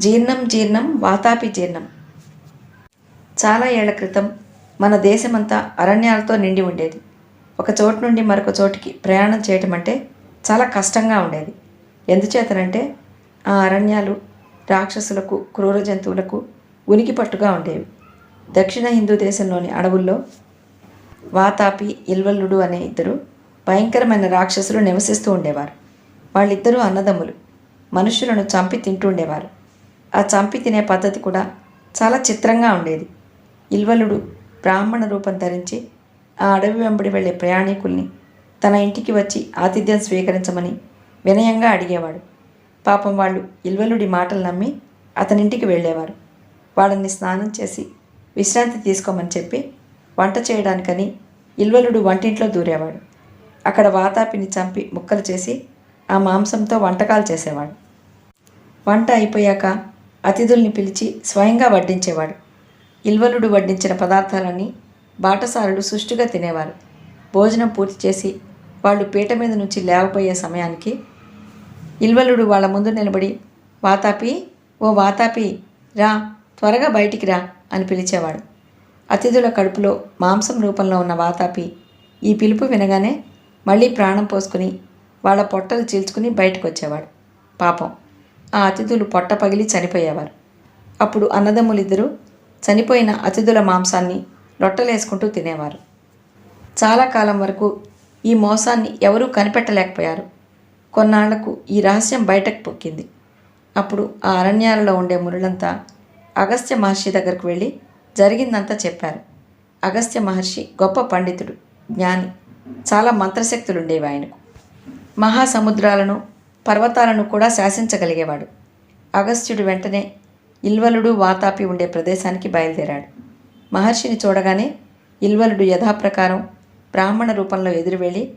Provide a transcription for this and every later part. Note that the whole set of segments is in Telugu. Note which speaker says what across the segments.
Speaker 1: జీర్ణం జీర్ణం వాతాపి జీర్ణం. చాలా ఏళ్ళ క్రితం మన దేశమంతా అరణ్యాలతో నిండి ఉండేది. ఒక చోటు నుండి మరొక చోటికి ప్రయాణం చేయటం అంటే చాలా కష్టంగా ఉండేది. ఎందుచేతనంటే ఆ అరణ్యాలు రాక్షసులకు క్రూర జంతువులకు ఉనికి పట్టుగా ఉండేవి. దక్షిణ హిందూ దేశంలోని అడవుల్లో వాతాపి ఇల్వల్లుడు అనే ఇద్దరు భయంకరమైన రాక్షసులు నివసిస్తూ ఉండేవారు. వాళ్ళిద్దరూ అన్నదమ్ములు. మనుషులను చంపి తింటూ ఉండేవారు. ఆ చంపి తినే పద్ధతి కూడా చాలా చిత్రంగా ఉండేది. ఇల్వలుడు బ్రాహ్మణ రూపం ధరించి ఆ అడవి వెంబడి వెళ్ళే ప్రయాణికుల్ని తన ఇంటికి వచ్చి ఆతిథ్యం స్వీకరించమని వినయంగా అడిగేవాడు. పాపం వాళ్ళు ఇల్వలుడి మాటలు నమ్మి అతనింటికి వెళ్ళేవారు. వాళ్ళని స్నానం చేసి విశ్రాంతి తీసుకోమని చెప్పి వంట చేయడానికని ఇల్వలుడు వంటింట్లో దూరేవాడు. అక్కడ వాతాపిని చంపి ముక్కలు చేసి ఆ మాంసంతో వంటకాలు చేసేవాడు. వంట అయిపోయాక అతిథుల్ని పిలిచి స్వయంగా వడ్డించేవాడు. ఇల్వలుడు వడ్డించిన పదార్థాలన్నీ బాటసారులు సుష్టుగా తినేవారు. భోజనం పూర్తి చేసి వాళ్ళు పీట మీద నుంచి లేవపోయే సమయానికి ఇల్వలుడు వాళ్ళ ముందు నిలబడి వాతాపి ఓ వాతాపి రా త్వరగా బయటికి రా అని పిలిచేవాడు. అతిథుల కడుపులో మాంసం రూపంలో ఉన్న వాతాపి ఈ పిలుపు వినగానే మళ్ళీ ప్రాణం పోసుకుని వాళ్ళ పొట్టలు చీల్చుకుని బయటకు వచ్చేవాడు పాపం. ఆ అతిథులు పొట్ట పగిలి చనిపోయేవారు. అప్పుడు అన్నదమ్ములిద్దరూ చనిపోయిన అతిథుల మాంసాన్ని లొట్టలేసుకుంటూ తినేవారు. చాలా కాలం వరకు ఈ మోసాన్ని ఎవరూ కనిపెట్టలేకపోయారు. కొన్నాళ్ళకు ఈ రహస్యం బయటకు పొక్కింది. అప్పుడు ఆ అరణ్యాలలో ఉండే మురులంతా అగస్త్య మహర్షి దగ్గరకు వెళ్ళి జరిగిందంతా చెప్పారు. అగస్త్య మహర్షి గొప్ప పండితుడు జ్ఞాని చాలా మంత్రశక్తులుండేవి ఆయనకు మహాసముద్రాలను పర్వతాలను కూడా శాసించగలిగేవాడు. అగస్త్యుడు వెంటనే ఇల్వలుడు వాతాపి ఉండే ప్రదేశానికి బయలుదేరాడు. మహర్షిని చూడగానే ఇల్వలుడు యథాప్రకారం బ్రాహ్మణ రూపంలో ఎదురు వెళ్ళి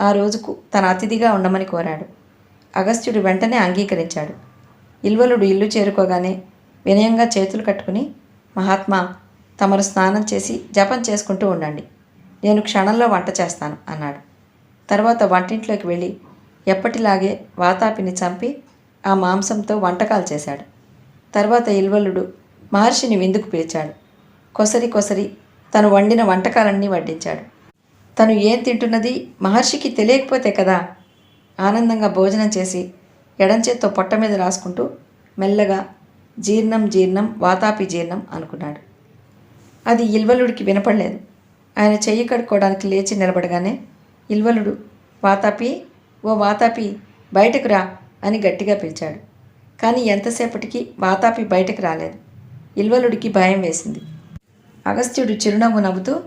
Speaker 1: ఆ రోజుకు తన అతిథిగా ఉండమని కోరాడు. అగస్త్యుడు వెంటనే అంగీకరించాడు. ఇల్వలుడు ఇల్లు చేరుకోగానే వినయంగా చేతులు కట్టుకుని మహాత్మా తమరు స్నానం చేసి జపం చేసుకుంటూ ఉండండి. నేను క్షణంలో వంట చేస్తాను అన్నాడు. తర్వాత వంటింట్లోకి వెళ్ళి ఎప్పటిలాగే వాతాపిని చంపి ఆ మాంసంతో వంటకాలు చేశాడు. తర్వాత ఇల్వలుడు మహర్షిని విందుకు పిలిచాడు. కొసరి కొసరి తను వండిన వంటకాలన్నీ వడ్డించాడు. తను ఏం తింటున్నది మహర్షికి తెలియకపోతే కదా? ఆనందంగా భోజనం చేసి ఎడంచేత్తో పొట్ట మీద రాసుకుంటూ మెల్లగా జీర్ణం జీర్ణం వాతాపి జీర్ణం అనుకున్నాడు. అది ఇల్వలుడికి వినపడలేదు. ఆయన చెయ్యి కడుక్కోవడానికి లేచి నిలబడగానే ఇల్వలుడు వాతాపి ఓ వాతాపి బయటకు రా అని గట్టిగా పిలిచాడు. కానీ ఎంతసేపటికి వాతాపి బయటకు రాలేదు. ఇల్వలుడికి భయం వేసింది. అగస్త్యుడు చిరునవ్వు నవ్వుతూ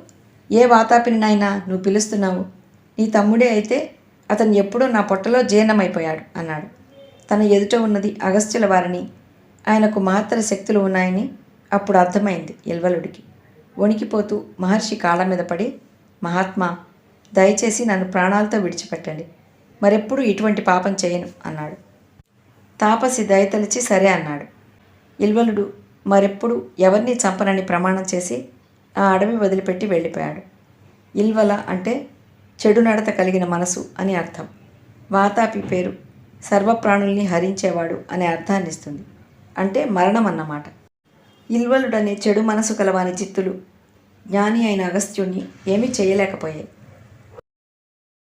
Speaker 1: ఏ వాతాపిని నాయనా నువ్వు పిలుస్తున్నావు. నీ తమ్ముడే అయితే అతను ఎప్పుడో నా పొట్టలో జీర్ణమైపోయాడు అన్నాడు. తన ఎదుట ఉన్నది అగస్త్యుల వారిని. ఆయనకు మాత్ర శక్తులు ఉన్నాయని అప్పుడు అర్థమైంది ఇల్వలుడికి. వణికిపోతూ మహర్షి కాళ్ళ మీద పడి మహాత్మా దయచేసి నన్ను ప్రాణాలతో విడిచిపెట్టండి. మరెప్పుడు ఇటువంటి పాపం చేయను అన్నాడు. తాపసి దయతలిచి సరే అన్నాడు. ఇల్వలుడు మరెప్పుడు ఎవరిని చంపనని ప్రమాణం చేసి ఆ అడవి వదిలిపెట్టి వెళ్ళిపోయాడు. ఇల్వల అంటే చెడు నడత కలిగిన మనసు అని అర్థం. వాతాపి పేరు సర్వప్రాణుల్ని హరించేవాడు అనే అర్థాన్ని ఇస్తుంది. అంటే మరణం అన్నమాట. ఇల్వలుడనే చెడు మనసు కలవాని చిత్తులు జ్ఞాని అయిన అగస్త్యుణ్ణి ఏమీ చేయలేకపోయాయి.